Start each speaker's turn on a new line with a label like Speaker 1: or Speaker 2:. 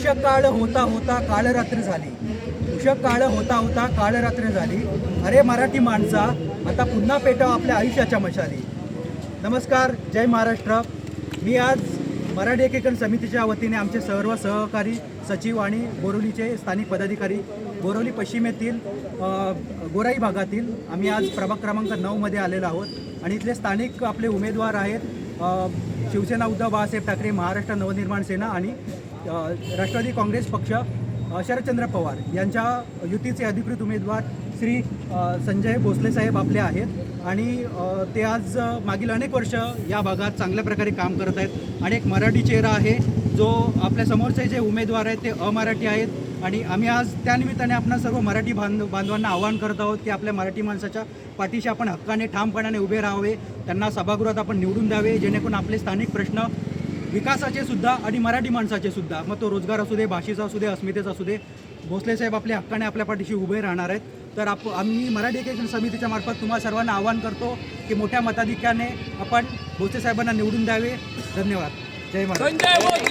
Speaker 1: उषकाळ होता होता काळरात्र झाली. उषक काळ होता होता काळरात्र झाली. अरे मराठी माणसा आता पुन्हा पेटाव आपल्या आयुष्याच्या मशाली. नमस्कार जय महाराष्ट्र. मी आज मराठी एकीकरण समितीच्या वतीने आमचे सर्व सहकारी सचिव आणि बोरवलीचे स्थानिक पदाधिकारी बोरवली पश्चिमेतील गोराई भागातील आम्ही आज प्रभाग क्रमांक नऊमध्ये आलेलो आहोत. आणि इथले स्थानिक आपले उमेदवार आहेत शिवसेना उद्धव बाळासाहेब ठाकरे महाराष्ट्र नवनिर्माण सेना आणि राष्ट्रवादी काँग्रेस पक्ष शरदचंद्र पवार यांच्या युतीचे अधिकृत उमेदवार श्री संजय भोसले साहेब आपले आहेत. आणि ते आज मागील अनेक वर्ष या भागात चांगल्या प्रकारे काम करत आहेत. आणि एक मराठी चेहरा आहे जो आपल्या समोरचे जे उमेदवार आहेत ते अमराठी आहेत. आणि आम्ही आज त्यानिमित्ताने आपणा सर्व मराठी बांध बांधवांना आवाहन करत आहोत की आपल्या मराठी माणसाच्या पाठीशी आपण हक्काने ठामपणाने उभे राहावे. त्यांना सभागृहात आपण निवडून द्यावे जेणेकरून आपले स्थानिक प्रश्न विकासाचे सुद्धा आणि मराठी माणसाचे सुद्धा. मग तो रोजगार असू दे भाषेचा असू दे अस्मितेचा असू दे भोसले साहेब आपल्या हक्काने आपल्या पाठीशी उभे राहणार आहेत. तर आप आम्ही मराठी एकीकरण समितीच्या मार्फत तुम्हा सर्वांना आवाहन करतो की मोठ्या मताधिक्याने आपण भोसले साहेबांना निवडून द्यावे. धन्यवाद. जय महाराज.